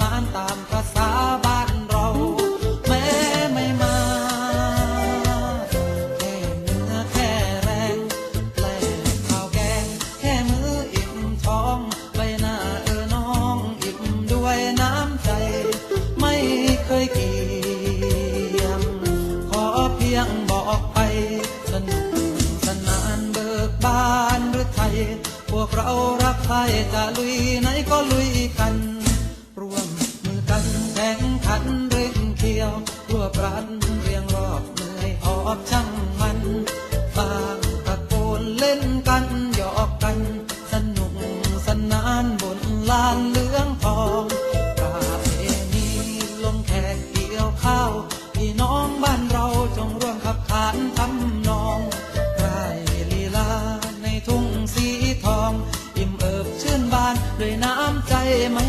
มานตามภาษาบ้านเรา แม้ไม่มาแค่เนื้อแค่แรงแปลกข้าวแกง แค่มืออิ่มท้องใบหน้าเออน้องอิ่มด้วยน้ำใจ ไม่เคยเกี่ยม ขอเพียงบอกไปสนุกสนานเบิกบานหรือไทย พวกเรารักใครจะลุยไหนก็ลุยกัน ยวรวบรันเรียงรอบเหนื่อยหอบช่างมันต่างตะโกนเล่นกันหยอกกัน สนุกสนานบนลานเหลืองทองประเพณีลงแขกเกี่ยวข้าวพี่น้องบ้านเราจงร่วมขับขานทำนองไร่ลีลาในทุ่งสีทอง อิ่มเอิบชื่นบานด้วยน้ำใจไม่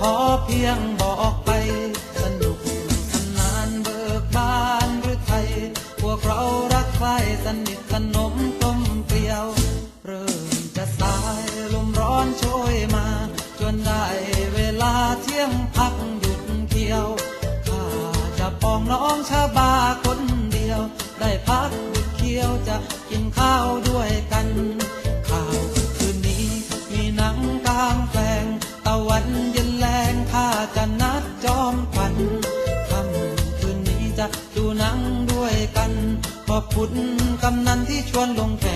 ขอเพียงบอกไป สนุกสนานเบิกบานหรือไทย พวกเรารักใครสนิทสนมกลมเกลียว เริ่มจะสายลมร้อนโชยมา จนได้เวลาเที่ยงพักหยุดเที่ยวข้าจะปองน้องชาบาคนเดียว ได้พักหยุดเคี้ยวจะกินข้าวด้วยกัน อบคุณกำนันที่ชวนลงแขก